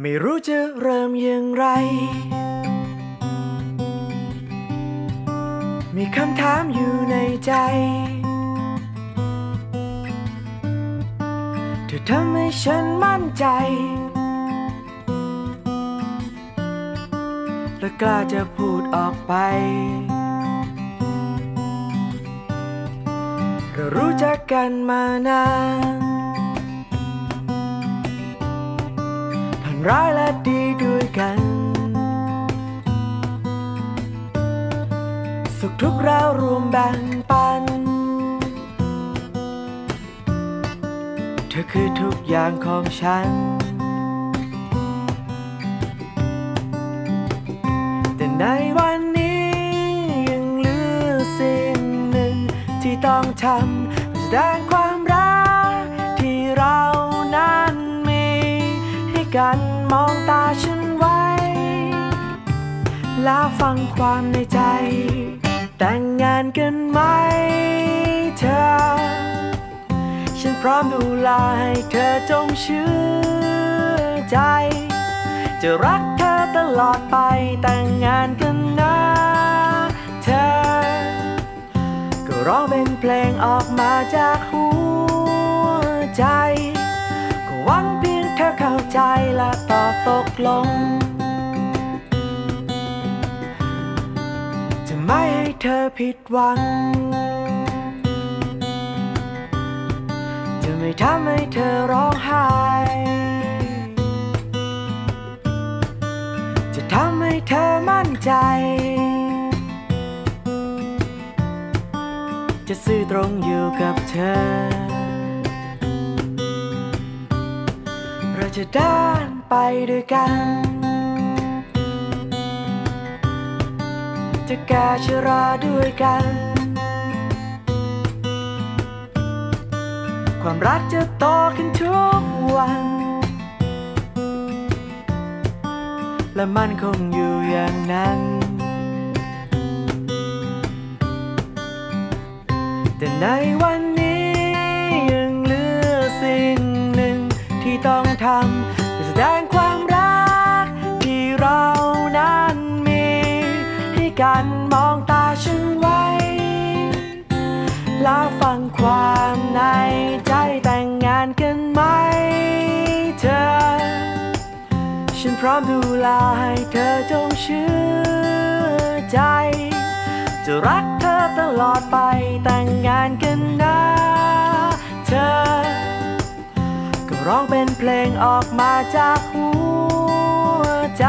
ไม่รู้จะเริ่มอย่างไร มีคำถามอยู่ในใจ เธอทำให้ฉันมั่นใจ และกล้าจะพูดออกไป เรารู้จักกันมานาน ร้ายและดีด้วยกัน สุขทุกข์เรารวมแบ่งปัน เธอคือทุกอย่างของฉัน แต่ในวันนี้ยังเหลือสิ่งหนึ่งที่ต้องทำแสดงความรักที่เรานั้นมีให้กัน มองตาฉันไว้ แล้วฟังความในใจ แต่งงานกันไหมเธอ ฉันพร้อมดูแลให้เธอจงเชื่อใจ จะรักเธอตลอดไปแต่งงานกันนะเธอ ก็ร้องเป็นเพลงออกมาจากหัว เข้าใจและต่อตกลง จะไม่ให้เธอผิดหวัง จะไม่ทำให้เธอร้องไห้ จะทำให้เธอมั่นใจ จะซื่อตรงอยู่กับเธอ เราจะเดินไปด้วยกันจะแก่ชราด้วยกัน ความรักจะโตขึ้นทุกวัน และมันคงอยู่อย่างนั้น แต่ในวัน ทำแสดงความรัก ที่เรานั้นมี ให้กันมองตาฉันไว้ แล้วฟังความในใจแต่งงานกันไหมเธอ ฉันพร้อมดูแลให้เธอจงเชื่อใจ จะรักเธอตลอดไปแต่งงานกัน ร้องเป็นเพลงออกมาจากหัวใจ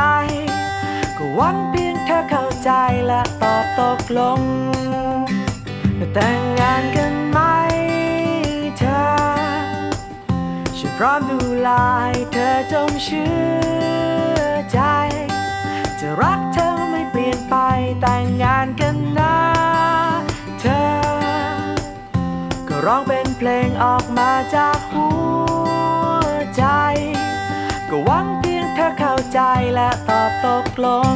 ก็หวังเพียงเธอเข้าใจและตอบตกลง แต่งงานกันไหมเธอ ฉันพร้อมดูแลเธอจงเชื่อใจ จะรักเธอไม่เปลี่ยนไปแต่งงานกันนะเธอ ก็ร้องเป็นเพลงออกมาจากหัว ตกลง